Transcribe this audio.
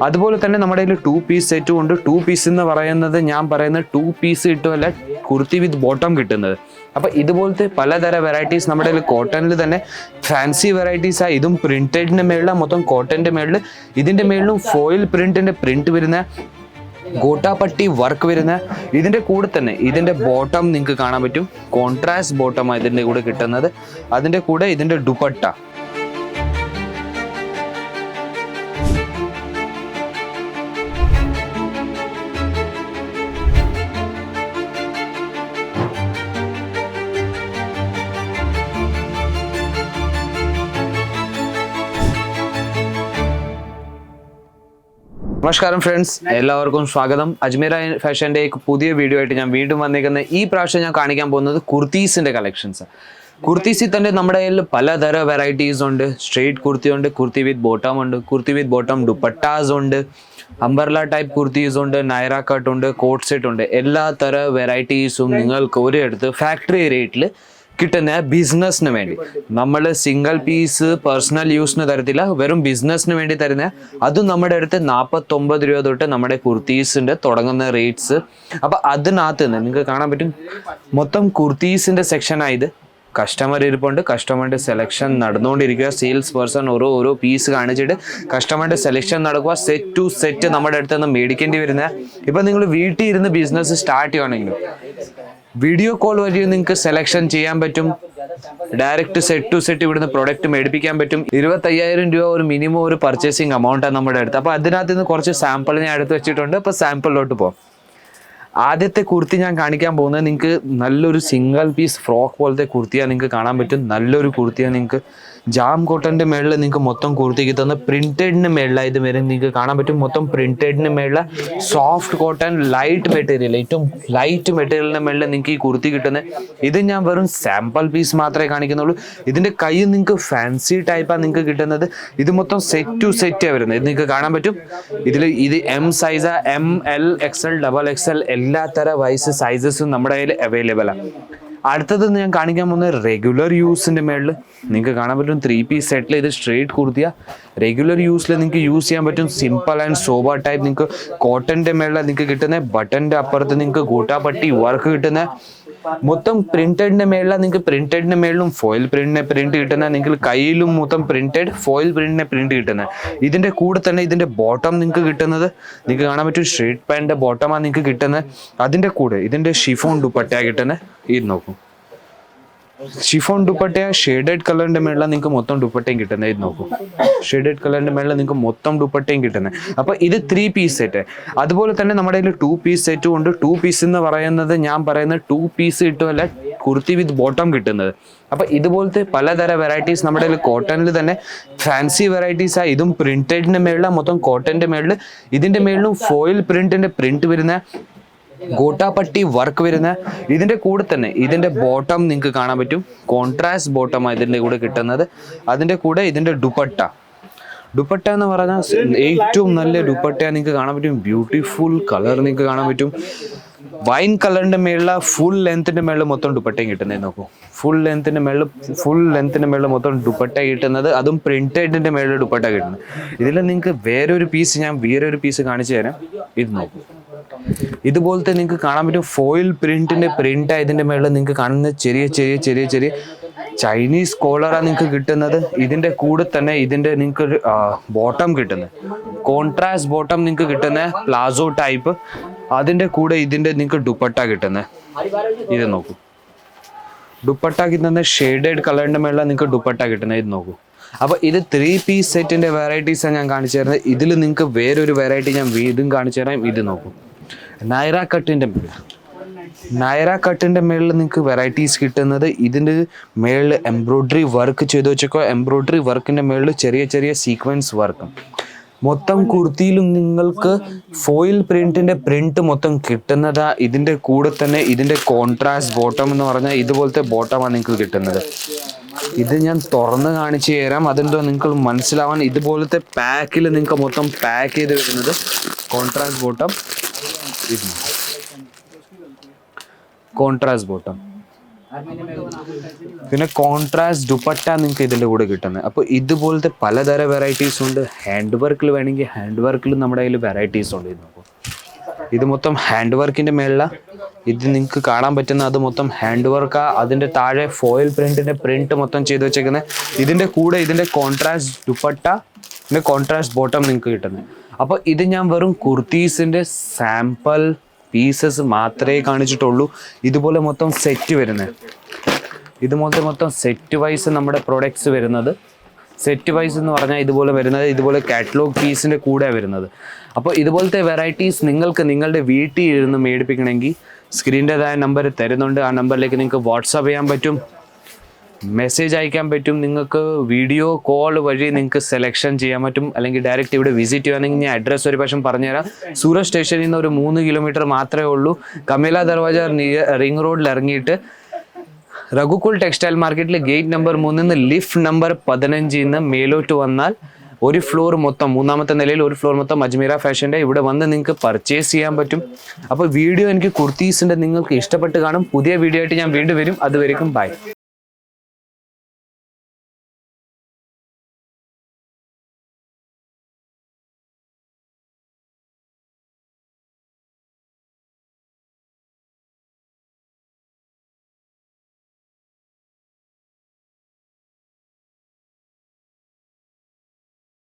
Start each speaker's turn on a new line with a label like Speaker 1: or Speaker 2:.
Speaker 1: അതുപോലെ തന്നെ നമ്മുടെ കയ്യിൽ ടു പീസ് സെറ്റും ഉണ്ട്. ടു പീസ് എന്ന് പറയുന്നത് ഞാൻ പറയുന്ന ടു പീസ് കിട്ടുമല്ല കുർത്തി വിത്ത് ബോട്ടം കിട്ടുന്നത്. അപ്പൊ ഇതുപോലത്തെ പലതര വെറൈറ്റീസ് നമ്മുടെ കയ്യിൽ കോട്ടണിൽ തന്നെ ഫാൻസി വെറൈറ്റീസ് ആ ഇതും പ്രിന്റഡിന്റെ മേളിലാണ് മൊത്തം കോട്ടന്റെ മേളിൽ ഇതിന്റെ മേളിലും ഫോയിൽ പ്രിന്റിന്റെ പ്രിന്റ് വരുന്ന ഗോട്ടാപ്പട്ടി വർക്ക് വരുന്ന ഇതിന്റെ കൂടെ തന്നെ ഇതിന്റെ ബോട്ടം നിങ്ങൾക്ക് കാണാൻ പറ്റും. കോൺട്രാസ്റ്റ് ബോട്ടമാണ് ഇതിന്റെ കൂടെ കിട്ടുന്നത്. അതിന്റെ കൂടെ ഇതിന്റെ ദുപ്പട്ട നമസ്കാരം ഫ്രണ്ട്സ് എല്ലാവർക്കും സ്വാഗതം. അജ്മീർ ഫാഷന്റെ പുതിയ വീഡിയോ ആയിട്ട് ഞാൻ വീണ്ടും വന്നിരിക്കുന്ന ഈ പ്രാവശ്യം ഞാൻ കാണിക്കാൻ പോകുന്നത് കുർത്തീസിന്റെ കളക്ഷൻസ് കുർത്തീസിൽ തന്നെ നമ്മുടെ കയ്യിൽ പലതര വെറൈറ്റീസ് ഉണ്ട്. സ്ട്രെയിറ്റ് കുർത്തി ഉണ്ട് കുർത്തി വിത്ത് ബോട്ടം ഉണ്ട് കുർത്തി വിത്ത് ബോട്ടം ദുപ്പട്ടാസ് ഉണ്ട് അംബർല ടൈപ്പ് കുർത്തീസ് ഉണ്ട് നൈറ കട്ട് ഉണ്ട് കോട്ട് സെറ്റ് ഉണ്ട്. എല്ലാ തര വെറൈറ്റീസും നിങ്ങൾക്ക് ഒരിടത്ത് ഫാക്ടറി റേറ്റിൽ കിട്ടുന്ന ബിസിനസ്സിന് വേണ്ടി. നമ്മൾ സിംഗിൾ പീസ് പേഴ്സണൽ യൂസിന് തരത്തില്ല വെറും ബിസിനസ്സിന് വേണ്ടി തരുന്ന അതും നമ്മുടെ അടുത്ത് നാൽപ്പത്തൊമ്പത് രൂപ തൊട്ട് നമ്മുടെ കുർത്തീസിന്റെ തുടങ്ങുന്ന റേറ്റ്സ് അപ്പം അതിനകത്ത് നിന്ന് നിങ്ങൾക്ക് കാണാൻ പറ്റും മൊത്തം കുർത്തീസിന്റെ സെക്ഷനായത് കസ്റ്റമർ ഇരിപ്പുണ്ട് കസ്റ്റമറിന്റെ സെലക്ഷൻ നടന്നുകൊണ്ടിരിക്കുക. സെയിൽസ് പേഴ്സൺ ഓരോ ഓരോ പീസ് കാണിച്ചിട്ട് കസ്റ്റമറിന്റെ സെലക്ഷൻ നടക്കുക. സെറ്റ് ടു സെറ്റ് നമ്മുടെ അടുത്ത് നിന്ന് മേടിക്കേണ്ടി വരുന്ന. ഇപ്പം നിങ്ങൾ വീട്ടിൽ ഇരുന്ന് ബിസിനസ് സ്റ്റാർട്ട് ചെയ്യുകയാണെങ്കിലും വീഡിയോ കോൾ വഴി നിങ്ങൾക്ക് സെലക്ഷൻ ചെയ്യാൻ പറ്റും. ഡയറക്റ്റ് സെറ്റ് ടു സെറ്റ് ഇവിടുന്ന് പ്രൊഡക്റ്റ് മേടിപ്പിക്കാൻ പറ്റും. ഇരുപത്തയ്യായിരം രൂപ ഒരു മിനിമം ഒരു പർച്ചേസിങ് എമൗണ്ടാണ് നമ്മുടെ അടുത്ത്. അപ്പോൾ അതിനകത്ത് നിന്ന് കുറച്ച് സാമ്പിൾ ഞാൻ എടുത്ത് വെച്ചിട്ടുണ്ട്. അപ്പോൾ സാമ്പിളിലോട്ട് പോകാം ആദ്യത്തെ കുർത്തി ഞാൻ കാണിക്കാൻ പോകുന്നത് നിങ്ങൾക്ക് നല്ലൊരു സിംഗിൾ പീസ് ഫ്രോക്ക് പോലത്തെ കുർത്തിയാണ് നിങ്ങൾക്ക് കാണാൻ പറ്റും. നല്ലൊരു കുർത്തിയാണ് നിങ്ങൾക്ക് ജാം കോട്ടന്റെ മേളിൽ നിങ്ങൾക്ക് മൊത്തം കുർത്തിക്ക് തന്ന പ്രിന്റഡിന് മേളിലാണ് ഇത് വരും നിങ്ങൾക്ക് കാണാൻ പറ്റും മൊത്തം പ്രിന്റഡിന് മേളിൽ സോഫ്റ്റ് കോട്ടൺ ലൈറ്റ് മെറ്റീരിയൽ ഏറ്റവും ലൈറ്റ് മെറ്റീരിയലിന് മേളിൽ നിങ്ങൾക്ക് ഈ കുർത്തി കിട്ടുന്നത്. ഇത് ഞാൻ വെറും സാമ്പിൾ പീസ് മാത്രമേ കാണിക്കുന്നുള്ളൂ. ഇതിന്റെ കൈ നിങ്ങൾക്ക് ഫാൻസി ടൈപ്പാണ് നിങ്ങൾക്ക് കിട്ടുന്നത്. ഇത് മൊത്തം സെറ്റ് ടു സെറ്റ് വരുന്നത്. ഇത് നിങ്ങൾക്ക് കാണാൻ പറ്റും. ഇതിൽ ഇത് M size M L X L double X L എല്ലാ തര വൈസ് സൈസസും നമ്മുടെ കയ്യിൽ അവൈലബിൾ ആണ് അടുത്തത് ഞാൻ കാണിക്കാൻ പോകുന്നത് റെഗുലർ യൂസിന്റെ മേളിൽ നിങ്ങൾക്ക് കാണാൻ പറ്റും ത്രീ പീസ് സെറ്റിൽ ഇത് സ്ട്രേറ്റ് കുർത്തിയ. റെഗുലർ യൂസിൽ നിങ്ങൾക്ക് യൂസ് ചെയ്യാൻ പറ്റും സിമ്പിൾ ആൻഡ് സോബ ടൈപ്പ് നിങ്ങൾക്ക് കോട്ടന്റെ മേളിൽ നിങ്ങൾക്ക് കിട്ടുന്ന. ബട്ടന്റെ അപ്പുറത്ത് നിങ്ങൾക്ക് കൂട്ടാപ്പട്ടി വർക്ക് കിട്ടുന്ന. മൊത്തം പ്രിന്റഡിന്റെ മേളിലാണ് നിങ്ങൾക്ക് പ്രിന്റഡിന്റെ മേളിലും ഫോയിൽ പ്രിന്റിനെ പ്രിന്റ് കിട്ടുന്ന. നിങ്ങൾക്ക് കയ്യിലും മൊത്തം പ്രിന്റഡ് ഫോയിൽ പ്രിന്റിനെ പ്രിന്റ് കിട്ടുന്നത് ഇതിന്റെ കൂടെ തന്നെ ഇതിന്റെ ബോട്ടം നിങ്ങൾക്ക് കിട്ടുന്നത്. നിങ്ങൾക്ക് കാണാൻ പറ്റും സ്ട്രേറ്റ് പാന്റിന്റെ ബോട്ടമാണ് നിങ്ങൾക്ക് കിട്ടുന്നത് അതിന്റെ കൂടെ ഇതിന്റെ ഷിഫോൺ ദുപ്പട്ടയാണ് കിട്ടുന്നത് ഇത് നോക്കൂ. ഷിഫോൺ ദുപ്പട്ടയ ഷെയ്ഡഡ് കളറിന്റെ മേളിൽ നിങ്ങൾക്ക് മൊത്തം ദുപ്പട്ടയും കിട്ടുന്നത് ഇത് നോക്കൂ. ഷെയ്ഡഡ് കളറിന്റെ മേളിൽ നിങ്ങൾക്ക് മൊത്തം ദുപ്പട്ടയും കിട്ടുന്നത് അപ്പൊ ഇത് ത്രീ പീസ് സെറ്റ് അതുപോലെ തന്നെ നമ്മുടെ കയ്യിൽ ടു പീസ് സെറ്റും ഉണ്ട്. ടു പീസ് എന്ന് പറയുന്നത് ഞാൻ പറയുന്നത് ടു പീസ് കിട്ടുമല്ല കുർത്തി വിത്ത് ബോട്ടം കിട്ടുന്നത്. അപ്പൊ ഇതുപോലത്തെ പലതര വെറൈറ്റീസ് നമ്മുടെ കയ്യിൽ കോട്ടണിൽ തന്നെ ഫാൻസി വെറൈറ്റീസ് ആ. ഇതും പ്രിന്റഡിന്റെ മേളിലാണ് മൊത്തം കോട്ടന്റെ മേളിൽ ഇതിന്റെ മേളിലും ഫോയിൽ പ്രിന്റിന്റെ പ്രിന്റ് വരുന്ന. ഗോട്ടാപ്പട്ടി വർക്ക് വരുന്ന ഇതിന്റെ കൂടെ തന്നെ ഇതിന്റെ ബോട്ടം നിങ്ങൾക്ക് കാണാൻ പറ്റും. കോൺട്രാസ്റ്റ് ബോട്ടം ഇതിന്റെ കൂടെ കിട്ടുന്നത്. അതിന്റെ കൂടെ ഇതിന്റെ ദുപ്പട്ട ദുപ്പട്ട എന്ന് പറഞ്ഞാൽ ഏറ്റവും നല്ല ദുപ്പട്ട നിങ്ങൾക്ക് കാണാൻ പറ്റും. ബ്യൂട്ടിഫുൾ കളർ നിങ്ങൾക്ക് കാണാൻ പറ്റും. വൈൻ കളറിന്റെ മേളിൽ ഫുൾ ലെങ്ത്തിന്റെ മേളിൽ മൊത്തം ദുപ്പട്ടയും കിട്ടുന്നത് നോക്കൂ. ഫുൾ ലെങ്ത്തിന്റെ മേളിൽ ഫുൾ ലെങ്ത്തിന്റെ മേളിൽ മൊത്തം ദുപ്പട്ട കിട്ടുന്നത്. അതും പ്രിന്റഡിന്റെ മേളിൽ ദുപ്പട്ട കിട്ടുന്നത്. ഇതിൽ നിങ്ങൾക്ക് വേറൊരു പീസ് ഞാൻ വേറൊരു പീസ് കാണിച്ചു തരാം. ഇത് നോക്കൂ. ഇതുപോലത്തെ നിങ്ങൾക്ക് കാണാൻ പറ്റും ഫോയിൽ പ്രിന്റിന്റെ പ്രിന്റ് ആയതിന്റെ മേളിൽ നിങ്ങൾക്ക് കാണുന്ന ചെറിയ ചെറിയ ചെറിയ ചെറിയ ചൈനീസ് കോളറാണ് നിങ്ങൾക്ക് കിട്ടുന്നത്. ഇതിന്റെ കൂടെ തന്നെ ഇതിന്റെ നിങ്ങൾക്ക് ഒരു ബോട്ടം കിട്ടുന്നത്. കോൺട്രാസ്റ്റ് ബോട്ടം നിങ്ങൾക്ക് കിട്ടുന്ന പ്ലാസോ ടൈപ്പ് അതിന്റെ കൂടെ ഇതിന്റെ നിങ്ങൾക്ക് ദുപ്പട്ട കിട്ടുന്നത് ഇത് നോക്കൂ. ദുപ്പട്ട കിട്ടുന്ന ഷെയ്ഡഡ് കളറിന്റെ മേളിലാണ് നിങ്ങൾക്ക് ദുപ്പട്ട കിട്ടുന്നത്. ഇത് നോക്കൂ. അപ്പൊ ഇത് ത്രീ പീസ് സെറ്റിന്റെ വെറൈറ്റീസാണ് ഞാൻ കാണിച്ചു തരുന്നത്. ഇതിൽ നിങ്ങൾക്ക് വേറൊരു വെറൈറ്റി ഞാൻ ഇതും കാണിച്ചു തരാം. ഇത് നോക്കൂ. നൈറ കട്ടിന്റെ മേളിൽ നൈറ കട്ടിന്റെ മേളിൽ നിങ്ങൾക്ക് വെറൈറ്റീസ് കിട്ടുന്നത് ഇതിന്റെ മേളിൽ എംബ്രോയിഡറി വർക്ക് ചെയ്ത് വെച്ചേക്കോ. എംബ്രോയിഡറി വർക്കിന്റെ മേളിൽ ചെറിയ ചെറിയ സീക്വൻസ് വർക്കും മൊത്തം കുർത്തിയിലും നിങ്ങൾക്ക് ഫോയിൽ പ്രിന്റിന്റെ പ്രിന്റ് മൊത്തം കിട്ടുന്നതാ. ഇതിന്റെ കൂടെ തന്നെ ഇതിന്റെ കോൺട്രാസ്റ്റ് ബോട്ടം എന്ന് പറഞ്ഞാൽ ഇതുപോലത്തെ ബോട്ടമാണ് നിങ്ങൾക്ക് കിട്ടുന്നത്. ഇത് ഞാൻ തുറന്ന് കാണിച്ചു തരാം. അതെന്തോ നിങ്ങൾക്ക് മനസ്സിലാവാൻ ഇതുപോലത്തെ പാക്കിൽ നിങ്ങൾക്ക് മൊത്തം പാക്ക് ചെയ്ത് വരുന്നത് കോൺട്രാസ്റ്റ് ബോട്ടം ഇത് കോൺട്രാസ്റ്റ് ബോട്ടം പിന്നെ കോൺട്രാസ്റ്റ് ദുപ്പട്ട നിങ്ങൾക്ക് ഇതിന്റെ കൂടെ കിട്ടുന്നത് അപ്പോൾ ഇതുപോലത്തെ പലതരം വെറൈറ്റീസ് ഉണ്ട്. ഹാൻഡ് വർക്കിൽ വേണമെങ്കിൽ ഹാൻഡ് വർക്കിൽ നമ്മുടെ കയ്യിൽ വെറൈറ്റീസ് ഉണ്ട് നോക്കൂ. ഇത് മൊത്തം ഹാൻഡ് വർക്കിന്റെ മേളില. ഇത് നിങ്ങൾക്ക് കാണാൻ പറ്റുന്ന അത് മൊത്തം ഹാൻഡ് വർക്കാ അതിന്റെ താഴെ ഫോയിൽ പ്രിന്റിന്റെ പ്രിന്റ് മൊത്തം ചെയ്ത് വെച്ചേക്കുന്നത് ഇതിന്റെ കൂടെ ഇതിന്റെ കോൺട്രാസ്റ്റ് ദുപ്പട്ട പിന്നെ കോൺട്രാസ്റ്റ് ബോട്ടം നിങ്ങൾക്ക് കിട്ടുന്നത് അപ്പോൾ ഇത് ഞാൻ വെറും കുർത്തീസിന്റെ സാമ്പിൾ പീസസ് മാത്രമേ കാണിച്ചിട്ടുള്ളൂ. ഇതുപോലെ മൊത്തം സെറ്റ് വരുന്നത് ഇതുപോലത്തെ മൊത്തം സെറ്റ് വൈസ് നമ്മുടെ പ്രൊഡക്ട്സ് വരുന്നത്. സെറ്റ് വൈസ് എന്ന് പറഞ്ഞാൽ ഇതുപോലെ വരുന്നത് ഇതുപോലെ കാറ്റലോഗ് പീസിന്റെ കൂടെ വരുന്നത്. അപ്പോൾ ഇതുപോലത്തെ വെറൈറ്റീസ് നിങ്ങൾക്ക് നിങ്ങളുടെ വീട്ടിൽ ഇരുന്ന് മേടിപ്പിക്കണമെങ്കിൽ സ്ക്രീന്റെതായ നമ്പർ തരുന്നുണ്ട്. ആ നമ്പറിലേക്ക് നിങ്ങൾക്ക് വാട്സാപ്പ് ചെയ്യാൻ പറ്റും. മെസ്സേജ് അയക്കാൻ പറ്റും. നിങ്ങൾക്ക് വീഡിയോ കോൾ വഴി നിങ്ങൾക്ക് സെലക്ഷൻ ചെയ്യാൻ പറ്റും. അല്ലെങ്കിൽ ഡയറക്റ്റ് ഇവിടെ വിസിറ്റ് ചെയ്യുകയാണെങ്കിൽ ഞാൻ അഡ്രസ്സ് ഒരു പ്രാവശ്യം പറഞ്ഞുതരാം. സൂറത്ത് സ്റ്റേഷനിൽ നിന്ന് ഒരു മൂന്ന് കിലോമീറ്റർ മാത്രമേ ഉള്ളൂ. കമേല ദർവാജ റിംഗ് റോഡിൽ ഇറങ്ങിയിട്ട് രഘുകുൽ ടെക്സ്റ്റൈൽ മാർക്കറ്റിൽ ഗേറ്റ് നമ്പർ മൂന്നിൽ നിന്ന് ലിഫ്റ്റ് നമ്പർ പതിനഞ്ചിൽ നിന്ന് മേലോട്ട് വന്നാൽ ഒരു ഫ്ലോർ മൊത്തം മൂന്നാമത്തെ നിലയിൽ ഒരു ഫ്ലോർ മൊത്തം അജ്മീറ ഫാഷന്റെ ഇവിടെ വന്ന് നിങ്ങൾക്ക് പർച്ചേസ് ചെയ്യാൻ പറ്റും. അപ്പോൾ വീഡിയോ എനിക്ക് കുർത്തീസിന്റെ നിങ്ങൾക്ക് ഇഷ്ടപ്പെട്ട് കാണും. പുതിയ വീഡിയോ ആയിട്ട് ഞാൻ വീണ്ടും വരും. അതുവരെയും ബൈ